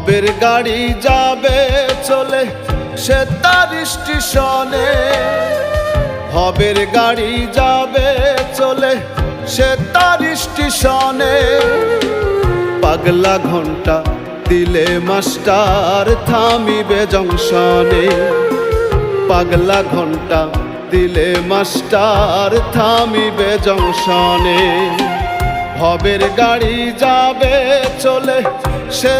ভবের গাড়ি যাবে চলে সে তার স্টেশনে? ভবের গাড়ি যাবে চলে সে তার স্টেশনে? পাগলা ঘণ্টা দিলে মাস্টার থামিবে জংশনে। পাগলা ঘণ্টা দিলে মাস্টার থামিবে জংশনে। ভবের গাড়ি যাবে চলে সে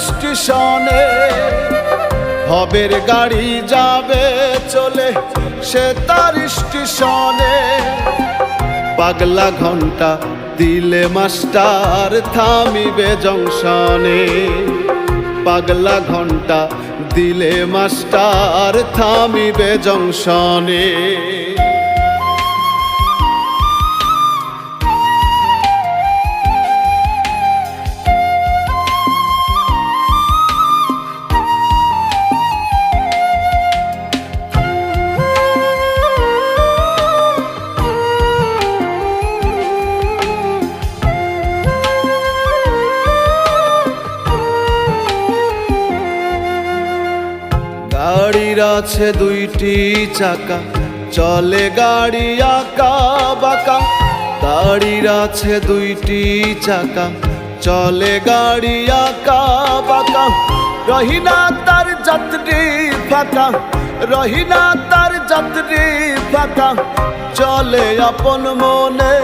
স্টেশনে। হবের গাড়ি যাবে চলে, সে তার স্টেশনে। পাগলা ঘণ্টা দিলে মাস্টার থামিবে জংশনে। পাগলা ঘণ্টা দিলে মাস্টার থামিবে জংশনে। গাড়ির আছে দুইটি চাকা। চলে গাড়ি আঁকা বাঁকা। গাড়ির আছে দুইটি চাকা। চলে গাড়ি আঁকা বাঁকা। রহিনা তার যাত্রী ফাঁকা। রহিনা তার যাত্রী ফাঁকা। চলে আপন মনে।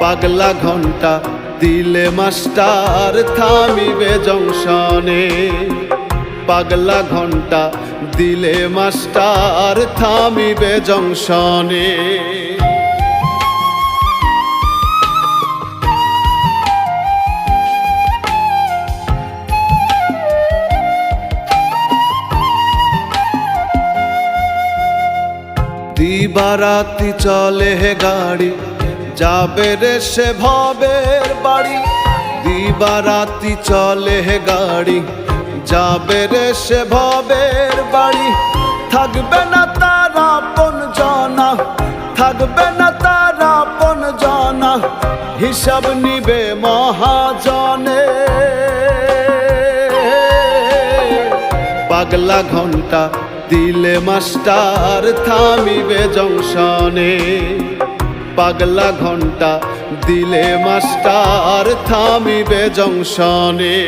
পাগলা ঘণ্টা দিলে মাস্টার থামিবে জংশনে। পাগলা ঘণ্টা দিলে মাস্টার থামিবে জংশনে। দিবারাতি চলে গাড়ি যাবে রে সে ভবের বাড়ি। দিবারাতি চলে গাড়ি। যাবে রে সে ভবের বাড়ি। থাকবে না তার আপন জনা। থাকবে না তার আপন জনা। হিসাব নিবে মহাজনে। পাগলা ঘণ্টা দিলে মাস্টার থামিবে জংশনে। পাগলা ঘণ্টা দিলে মাস্টার থামিবে জংশনে।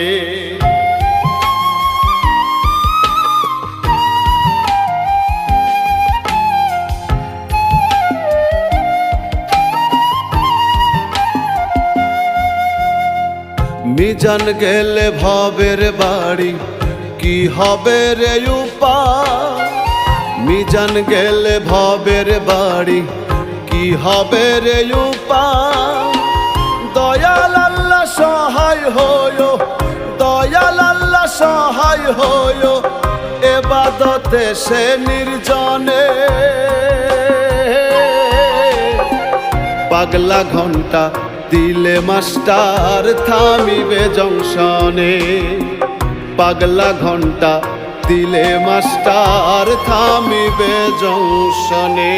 মিজান গেলে ভবের বাড়ি, কি হবে রে উপা মিজান গেলে ভবের বাড়ি কি হবে রে উপা দয়াল আল্লাহ সহায় হয় দয়াল আল্লাহ সহায় হয় এবাদতে সে নির্জনে। পাগলা ঘণ্টা দিলে মাস্টার থামিবে জংশনে। পাগলা ঘণ্টা দিলে মাস্টার থামিবে জংশনে।